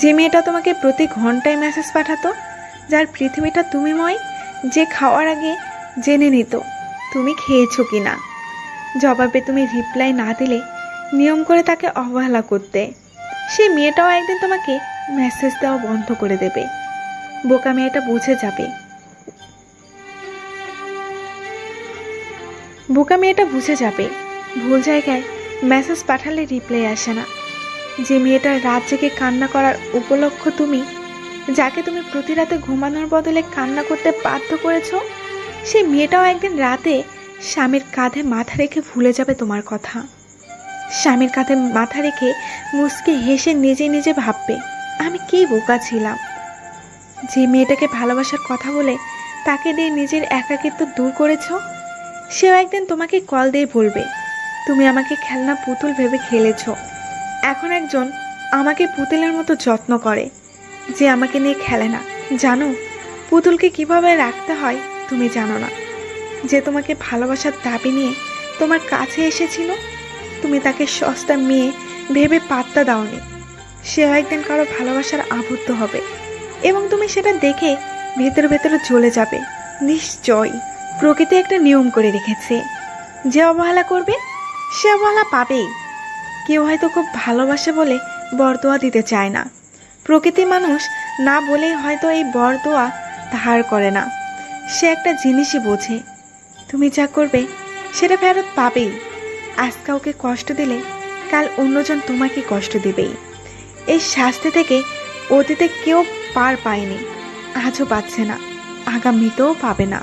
যে মেয়েটা তোমাকে প্রতি ঘন্টায় মেসেজ পাঠাতো, যার পৃথিবীটা তুমিময়, যে খাওয়ার আগে জেনে নিত তুমি খেয়েছো কি না জবাবে তুমি রিপ্লাই না দিলে নিয়ম করে তাকে অবহেলা করতে। সেই মেয়েটাও একদিন তোমাকে মেসেজ দেওয়া বন্ধ করে দেবে। বোকা মেয়েটা বুঝে যাবে। বোকা মেয়েটা বুঝে যাবে। ভুল জায়গায় মেসেজ পাঠালে রিপ্লাই আসে না। যে মেয়েটার রাত জেগে কান্না করার উপলক্ষ তুমি, যাকে তুমি প্রতি রাতে ঘুমানোর বদলে কান্না করতে বাধ্য করেছ সেই মেয়েটাও একদিন রাতে স্বামীর কাঁধে মাথা রেখে ভুলে যাবে তোমার কথা। স্বামীর কাঁধে মাথা রেখে মুসকে হেসে নিজে নিজে ভাববে, আমি কি বোকা ছিলাম? যে মেয়েটাকে ভালোবাসার কথা বলে তাকে দিয়ে নিজের একাকিত্ব দূর করেছ, সেও একদিন তোমাকে কল দিয়ে বলবে, তুমি আমাকে খেলনা পুতুল ভেবে খেলেছো। এখন একজন আমাকে পুতুলের মতো যত্ন করে, যে আমাকে নিয়ে খেলে না। জানো, পুতুলকে কীভাবে রাখতে হয় তুমি জানো না। যে তোমাকে ভালোবাসার দাবি নিয়ে তোমার কাছে এসেছিল, তুমি তাকে সস্তা মেয়ে ভেবে পাত্তা দাওনি। সে একদিন কারও ভালোবাসার আবদ্ধ হবে এবং তুমি সেটা দেখে ভেতরে ভেতরে চলে যাবে। নিশ্চয় প্রকৃতি একটা নিয়ম করে রেখেছে। যে অবহেলা করবে, সে অবহেলা পাবেই। কেউ হয়তো খুব ভালোবাসে বলে বরদোয়া দিতে চায় না। প্রকৃতি মানুষ না বলেই হয়তো এই বরদোয়া ধার করে না। সে একটা জিনিসই বোঝে। তুমি যা করবে, সেটা ফেরত পাবেই। আজ কাউকে কষ্ট দিলে কাল অন্যজন তোমাকে কষ্ট দিবেই। এই শাস্তি থেকে অতীতে কেউ পার পায়নি। আজও পাচ্ছে না। আগামীতেও পাবে না।